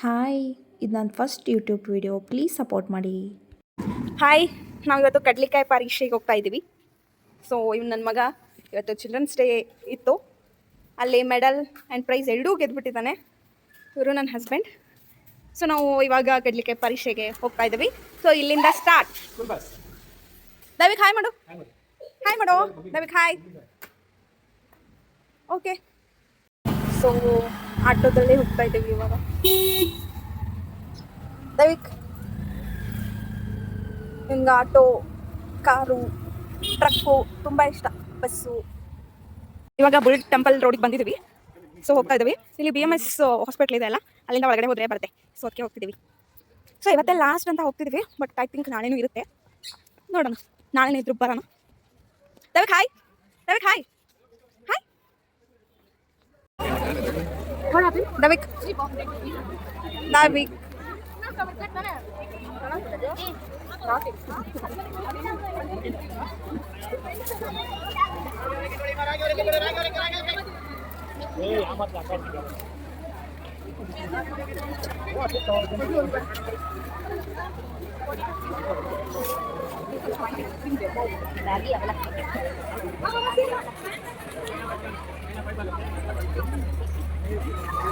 Hi ಇದು ನನ್ನ first YouTube video please support ಮಾಡಿ. ಹಾಯ್ ನಾವು ಇವತ್ತು ಕಡ್ಲಿಕಾಯಿ ಪರೀಕ್ಷೆಗೆ ಹೋಗ್ತಾ ಇದ್ದೀವಿ ಸೊ ಇವ್ ನನ್ನ ಮಗ ಇವತ್ತು ಚಿಲ್ಡ್ರನ್ಸ್ ಡೇ ಇತ್ತು. ಅಲ್ಲಿ ಮೆಡಲ್ ಆ್ಯಂಡ್ ಪ್ರೈಸ್ ಎರಡೂ ಗೆದ್ದುಬಿಟ್ಟಿದ್ದಾನೆ ಇವರು ನನ್ನ ಹಸ್ಬೆಂಡ್ ಸೊ ನಾವು ಇವಾಗ ಕಡ್ಲಿಕಾಯಿ ಪರೀಕ್ಷೆಗೆ ಹೋಗ್ತಾ ಇದ್ದೀವಿ ಸೊ ಇಲ್ಲಿಂದ ಸ್ಟಾರ್ಟ್ ದವಿಕ್ ಹಾಯ್ ಮಾಡು. ಹಾಯ್ ಮಾಡು. ದವಿಕ್ ಹಾಯ್ ಓಕೆ ಸೊ ಆಟೋದಲ್ಲೇ ಹೋಗ್ತಾ ಇದ್ದೀವಿ ಇವಾಗ. ದೈವಿಕ್ ನಿಮ್ಗೆ ಆಟೋ, ಕಾರು, ಟ್ರಕ್ಕು ತುಂಬ ಇಷ್ಟ, ಬಸ್ಸು. ಇವಾಗ ಬುಲ್ಟ್ ಟೆಂಪಲ್ ರೋಡಿಗೆ ಬಂದಿದ್ದೀವಿ. ಸೊ ಹೋಗ್ತಾ ಇದ್ದೀವಿ. ಇಲ್ಲಿ ಬಿ ಎಂ ಎಸ್ ಹಾಸ್ಪಿಟ್ಲ್ ಇದೆ ಅಲ್ಲ? ಅಲ್ಲಿಂದ ಒಳಗಡೆ ಹೋದರೆ ಬರುತ್ತೆ. ಸೊ ಅದಕ್ಕೆ ಹೋಗ್ತಿದ್ದೀವಿ. ಸೊ ಇವತ್ತೇ ಲಾಸ್ಟ್ ಅಂತ ಹೋಗ್ತಿದ್ದೀವಿ ಬಟ್ ಐ ಥಿಂಕ್ ನಾಳೆನೂ ಇರುತ್ತೆ. ನೋಡೋಣ. ನಾಳೆನೇ ಇದ್ರು ಬರೋಣ. Davik hi hi hi Davik Davik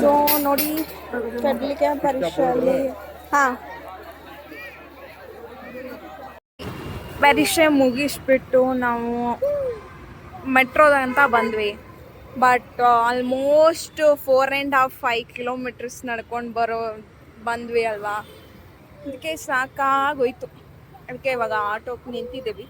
so ನೋಡಿ ಕಡ್ಲಿಕ್ಕೆ ಪರೀಕ್ಷೆಯಲ್ಲಿ ಹಾಂ. ಪರೀಕ್ಷೆ ಮುಗಿಸ್ಬಿಟ್ಟು ನಾವು ಮೆಟ್ರೋದಂತ ಬಂದ್ವಿ. But almost four and half five kilometres ನಡ್ಕೊಂಡು ಬರೋ, ಬಂದ್ವಿ ಅಲ್ವಾ? ಅದಕ್ಕೆ ಸಾಕಾಗೋಯ್ತು. ಅದಕ್ಕೆ ಇವಾಗ ಆಟೋಕ್ಕೆ ನಿಂತಿದ್ದೀವಿ.